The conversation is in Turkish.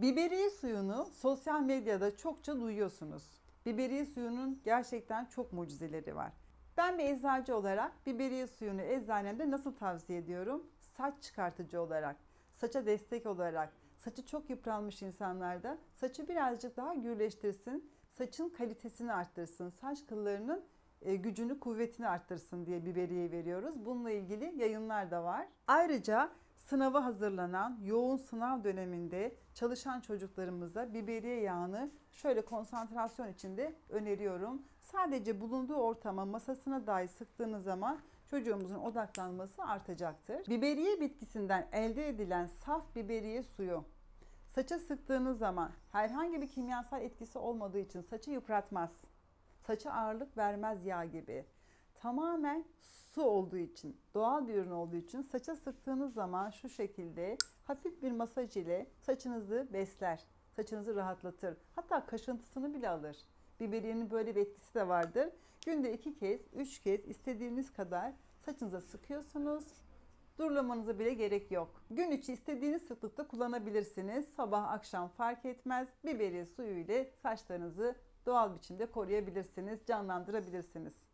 Biberiye suyunu sosyal medyada çokça duyuyorsunuz. Biberiye suyunun gerçekten çok mucizeleri var. Ben bir eczacı olarak biberiye suyunu eczanemde nasıl tavsiye ediyorum? Saç çıkartıcı olarak, saça destek olarak, saçı çok yıpranmış insanlarda saçı birazcık daha gürleştirsin, saçın kalitesini arttırsın, saç kıllarının e, gücünü, kuvvetini arttırsın diye biberiye veriyoruz. Bununla ilgili yayınlar da var. Ayrıca sınava hazırlanan yoğun sınav döneminde çalışan çocuklarımıza biberiye yağını şöyle konsantrasyon içinde öneriyorum. Sadece bulunduğu ortama, masasına dahi sıktığınız zaman çocuğumuzun odaklanması artacaktır. Biberiye bitkisinden elde edilen saf biberiye suyu saça sıktığınız zaman herhangi bir kimyasal etkisi olmadığı için saçı yıpratmaz. Saça ağırlık vermez yağ gibi. Tamamen su olduğu için, doğal bir ürün olduğu için saça sıktığınız zaman şu şekilde hafif bir masaj ile saçınızı besler. Saçınızı rahatlatır. Hatta kaşıntısını bile alır. Biberiyenin böyle bir etkisi de vardır. Günde iki kez, üç kez istediğiniz kadar saçınıza sıkıyorsunuz. Durulamanıza bile gerek yok. Gün içi istediğiniz sıklıkta kullanabilirsiniz. Sabah akşam fark etmez. Biberiye suyu ile saçlarınızı doğal biçimde koruyabilirsiniz, canlandırabilirsiniz.